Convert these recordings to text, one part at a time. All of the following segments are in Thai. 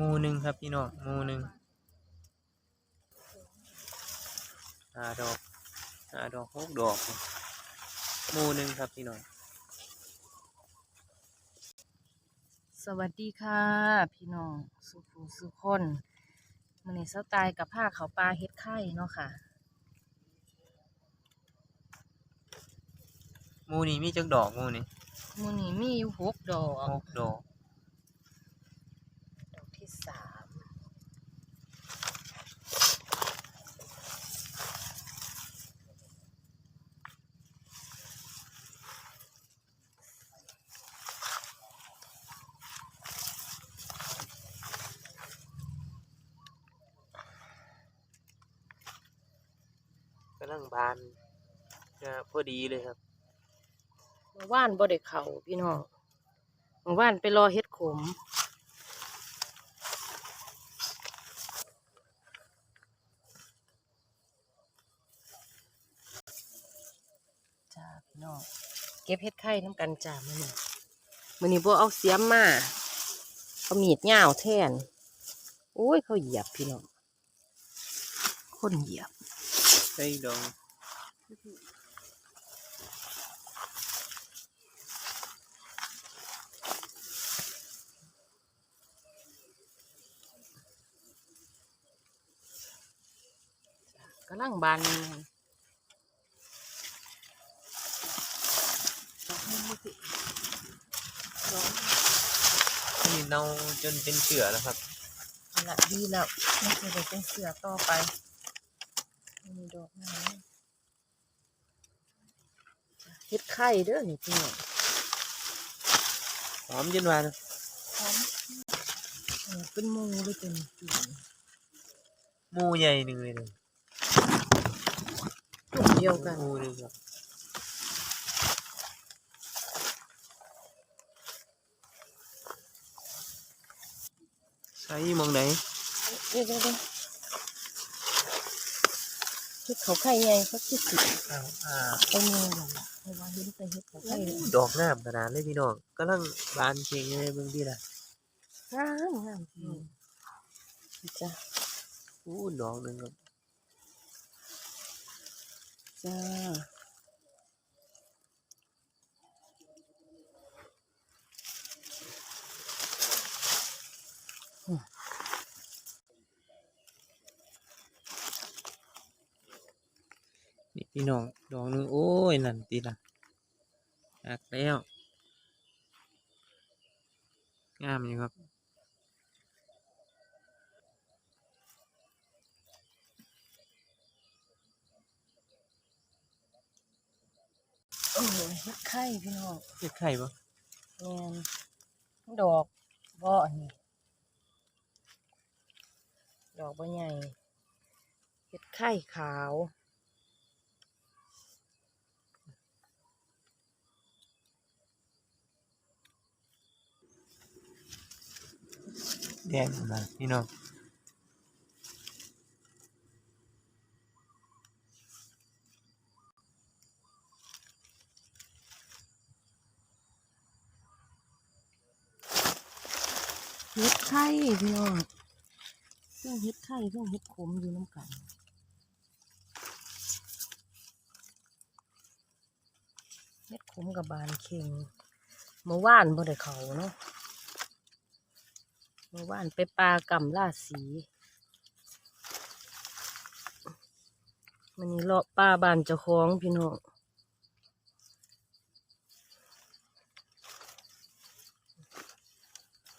หมูหนึ่งครับพี่น้องหมูหนึ่งห้าดอกห้าดอกหกดอกหมูหนึ่งครับพี่น้องสวัสดีค่ะ พี่น้องสุภูสุคนมันนี้เสาตายกับผ้าเขาวปลาเฮ็ดไข่เนาะค่ะหมูนี่มีจักดอกหมูนี่มันนี้มีอยู่หกดอกหกดอกดอก ที่สามกำลังบานจะพอดีเลยครับเมื่านบ่ได้เข่าพี่น้องเมื่านไปรอเฮ็ดขมจ้าพี่ น้องเก็บเฮ็ดไข่น้ำกันจ้ามื้อนี้มื้อนี้บ่เอาเสียมมาเอามีดยาวแทนโอ้ยเขาเหยียบพี่น้องคนเหยียบใส่ดอกกำลังบานเลยดอกนี้สิดอก นี่ เน่าจนเป็นเชื้อแล้วครับนี่ละดีแล้วไม่เคยได้เป็นเสือต่อไปมีดอกไม้เฮ็ดไข่เด้อนี่พี่น้องหอมจนว่านะพร้อมเออเป็นหมูเลยเป็นปีหมูใหญ่หนึ่งเลยเลยตัวเดียวกันหมูหนึ่งครับ ใส่หมองไหนเดี๋ยวเดี๋ยวเดี๋ยวเฮ็ดเขาไข่ใหญ่สักที่สิบอ้าวอ่าเอามือหน่อยเพราะว่าเฮ็ดไปเฮ็ดเขาไข่ดอกงามขนาดเลยพี่น้องกำลังบานเชียงเลยเบิ่งดีล่ะงามงามพี่น้องจ้ะอู้ดอกหนึ่งครับจ้า พี่น้องดอกหนึ่งโอ้ยนั่นตีละหักแล้วงามอยู่ครับโอ้ยเฮ็ดไข่พี่น้องเฮ็ดไข่ปะแม่นดอกบ่อันนี้ดอกบ่ใหญ่เฮ็ดไข่ขาว แดงมาพี่น้องเฮ็ดไข่พี่น้องเรื่องเฮ็ดไข่เรื่องเฮ็ดขมอยู่น้ำกันเฮ็ดขมกับบานเข่งเมื่อวานบ่ได้เขาเนาะ เมื่อวานไปปลากำล่าสีมันนี้เลาะปลาบานเจ้าของพี่น้อง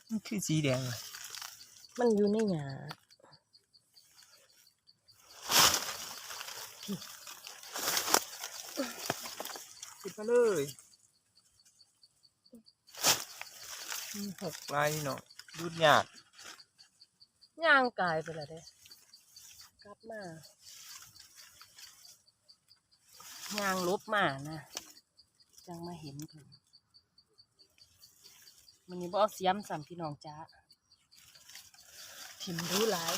มันคือสีแดงอะมันอยู่ในหยาคิดมาเลยมีหกลายพี่น้อง ยุดยากย่างกายไปและเด้กลับมาย่างลบมานะจังมาเห็นถึงมันนี้บ่เอาเสียมสามพี่น้องจ้าถิ่มรู้หลาย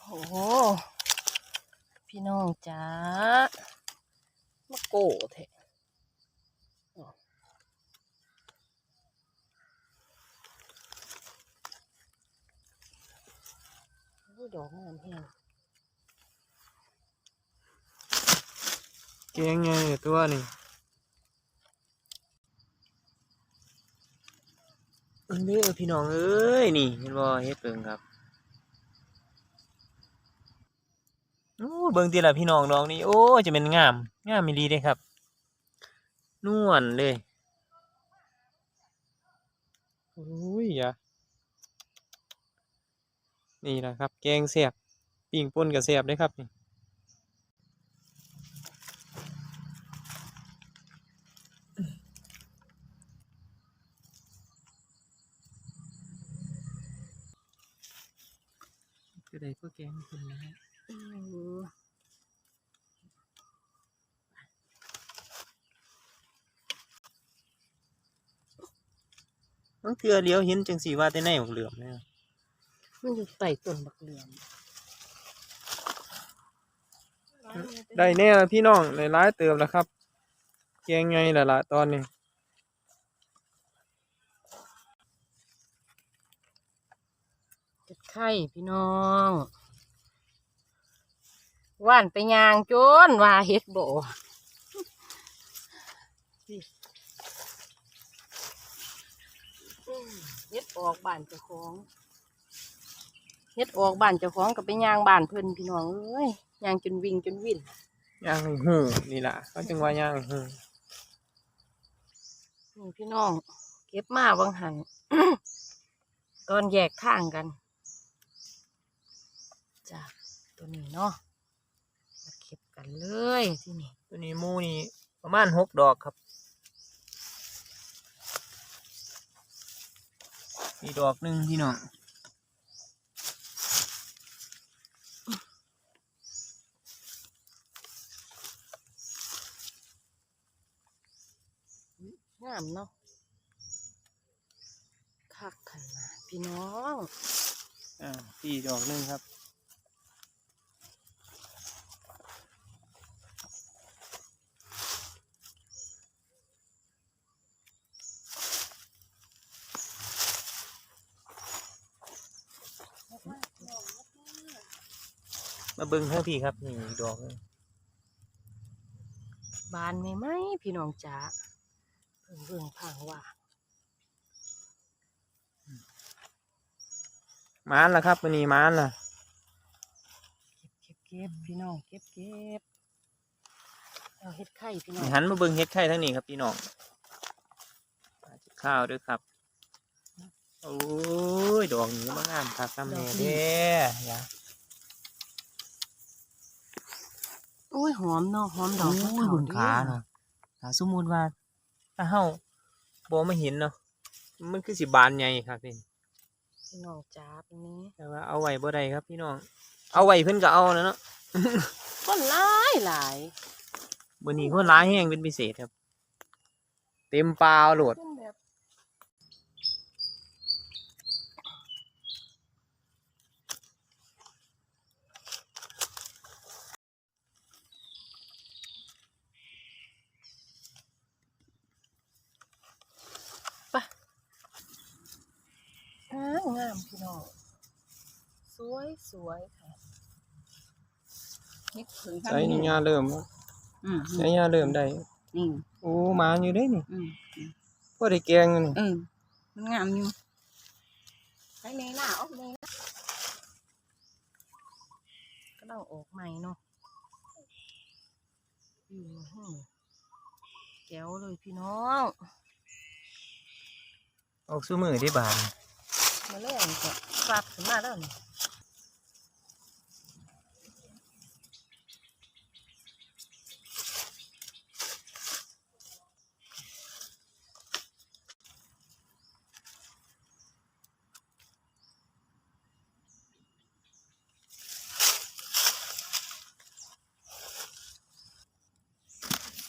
โอ้โห พี่น้องจ้ามาโกแท้ อุ้ย ดอกงามแฮงแกงไงตัวนี่เอิ้นเด้อพี่น้องเอ้ยนี่เห็นบ่เฮ็ดเบิ่งครับโอ้เบิ่งติล่ะพี่น้องดอกนี้โอ้จะเป็นงามงามอีหลีเด้ครับ นวลเลยโอ้ยอย่า นี่ล่ะครับ แกงแซ่บปิ้งป่นก็แซ่บเด้ครับนี่คือใดก็แกงคนนะฮะอือมันคือเลี้ยวเห็นจังสีว่าแต่ในหมกเหลือมเนี่ย มันอยู่ใต้ต้นบักเหลือมได้แน่ละพี่น้องในร้ายเติมแล้วครับแกงไงล่ะล่ะตอนนี้เฮ็ดไข่พี่น้องว่านไปยางจนว่าเฮ็ดบ่อืมเฮ็ดออกบ้านเจ้าของ เฮ็ดออกบ้านเจ้าของก็ไปยางบ้านเพิ่นพี่น้องเอ้ยยางจนวิ่งจนวิ่นย่างหูนี่ล่ะก็จังว่าย่างหูนี่พี่น้อง เก็บมาบางหันตอนแยกข้างกันจ้ะตัวนี้เนาะมาเก็บกันเลยที่นี่ตัวนี้หมูนี่ประมาณหกดอกครับมีดอกหนึ่งพี่น้อง งามเนาะคักขันมาพี่น้องอ่าสี่ดอกหนึ่งครับมาเบิ่งทั้งพี่ครับ นี่อีกดอกหนึ่งบานไหมไหมพี่น้องจ๋าเพิ่งเบิ่งพังว่ามานล่ะครับวันนี้มานล่ะ เก็บเก็บเก็บพี่น้องเก็บเก็บเอาเฮ็ดไข่พี่น้องหันมาเบิ่งเฮ็ดไข่ทั้งนี้ครับพี่น้องข้าวด้วยครับ โอ้ย ดอกนี้มางามคักน้ำแน่เด้อย่าโอ้ย หอมเนาะหอมดอกโอ้มะยเขืคุอณเด้ขาเนาะถ้าสมมุติว่า ถ้าเฮาบ่มาเห็นเนาะมันคือสิบานใหญ่ครับนี่พี่น้องจ๋าเป็นนี้แต่ว่าเอาไว้บ่ได้ครับพี่น้อง เอาไว้เพิ่นก็เอานะเนาะคนหลายหลายมื้อนี้คนร้ายแห้งเป็นพิเศษครับ เต็มปลาโหลดเป็นแบบไปงามงามพี่น้อง สวย สวยค่ะนี่ถึงใส่นี่ยาเริ่มอืมใส่ยาเริ่มได้นี่โอ้มาอยู่เด้นี่อืมพอได้แกงอยู่นี่เออมันงามอยู่ไปในหน้าออกในหน้าก็ต้องออกใหม่เนาะอืมหือแก้วเลยพี่น้องออกสู้มือได้บานมาเล่นก็กลับขึ้นมาแล้วนี่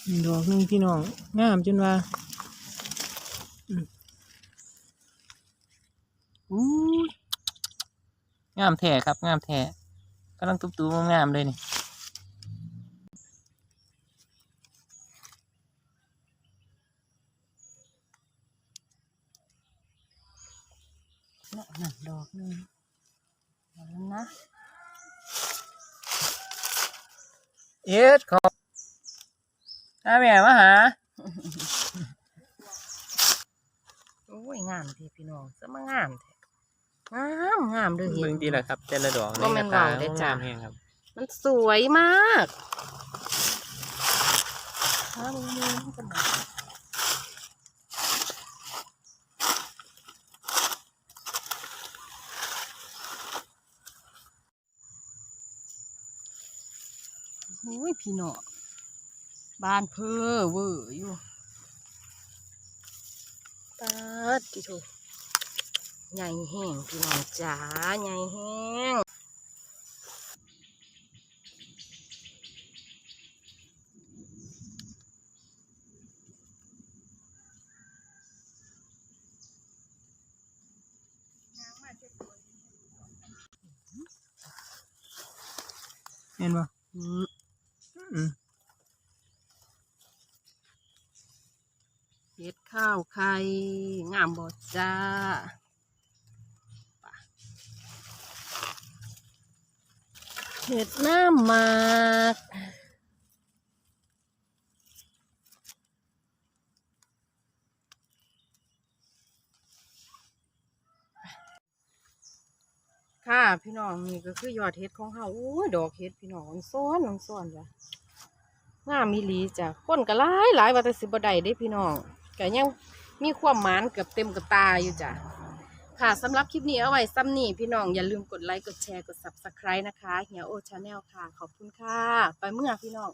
ดอกงพี่น้องงามจนว่าอู้งามแท้ครับ งามแท้กำลังตุบๆงามเลยนี่หนักดอกนึงนะเอ็ดขอ ถ้าแม่มาหาโอ้ยงามทีพี่น้องจะมางามแท้งามงามเด้อเห็เบิ่งนดีแหละครับ แต่ละดอกบ่แม่นกระเว้าเด้อจ้ะ งามแฮงครับมันสวยมากอ้าวมึงมึงกันหน่อยโอ้ยพี่น้อง บ้านเพื่อเวอร์อยู่ตัดดิโถใหญ่แห้งพี่น้องจ๋าใหญ่แห้ง เห็นบ่ อืม อืม เห็ดข้าวไข่งามบอจ้าเห็ดน้ำหมากค่ะพี่น้องนี่ก็คือยอดเห็ดของเฮาโอ้ยดอกเห็ดพี่น้องมันซ้อนมันซ้อนจ้ะงามมีหลีจ้ะคนก็หลายหลายว่าแต่สิบ่ได้เด้พี่น้อง ก็ยังมีความหมานเกือบเต็มกระตาอยู่จ้ะค่ะสำหรับคลิปนี้เอาไว้ซ้ำนี่พี่น้องอย่าลืมกดไลค์กดแชร์กด subscribe นะคะเฮียโอชาแนลค่ะ ขอบคุณค่ะ ไปเมื่อพี่น้อง